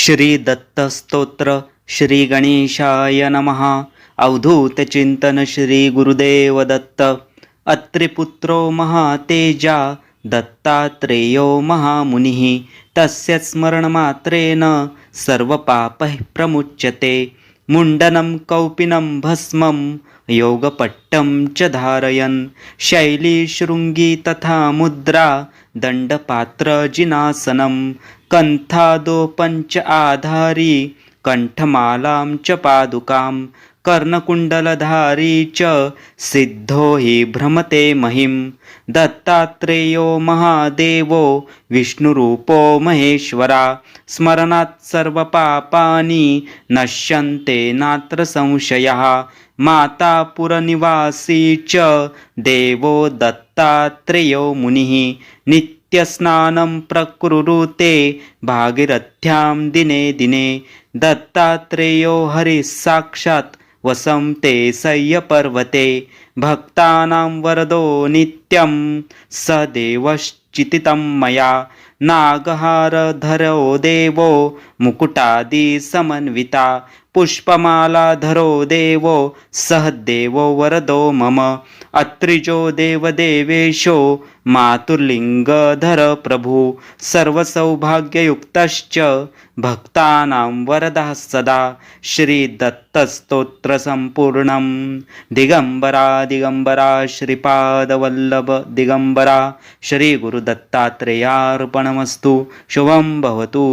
श्री दत्तस्तोत्र श्री गणेशाय नमः। अवधूत चिंतन श्री गुरुदेव दत्त अत्रिपुत्रो महातेजा। दत्तात्रेयो महामुनिः। तस्य स्मरणमात्रेण सर्वपापैः प्रमुच्यते। मुण्डनं कौपिनं भस्मं योगपट्टं च धारयन्। शैलीशृङ्गी तथा मुद्रा दण्डपात्रजिनासनं कन्थादोपञ्च आधारी कण्ठमालां च पादुकां। कर्णकुण्डलधारी च सिद्धो हि भ्रमते महिं दत्तात्रेयो महादेवो विष्णुरूपो महेश्वरा। स्मरणात् सर्वपापानि नश्यन्ते नात्र संशयः। मातापुरनिवासी च देवो दत्तात्रेयो मुनिः। नित्यस्नानं प्रकुरुते भागीरथ्यां दिने दिने। दत्तात्रेयो हरिः साक्षात् વસંતે શય્ય પર્વતે भक्तानां वरदो नित्यं स देवश्चितितं मया। नागहारधरो देवो मुकुटादिसमन्विता पुष्पमालाधरो देवो सह देवो वरदो मम। अत्रिजो देवदेवेशो मातुर्लिङ्गधर प्रभु। सर्वसौभाग्ययुक्तश्च भक्तानां वरदः सदा। श्रीदत्तस्तोत्रसम्पूर्णं दिगम्बरा दिगम्बरा श्रीपादवल्लभ दिगम्बरा श्रीगुरुदत्तात्रेयार्पणमस्तु। शुभं भवतु।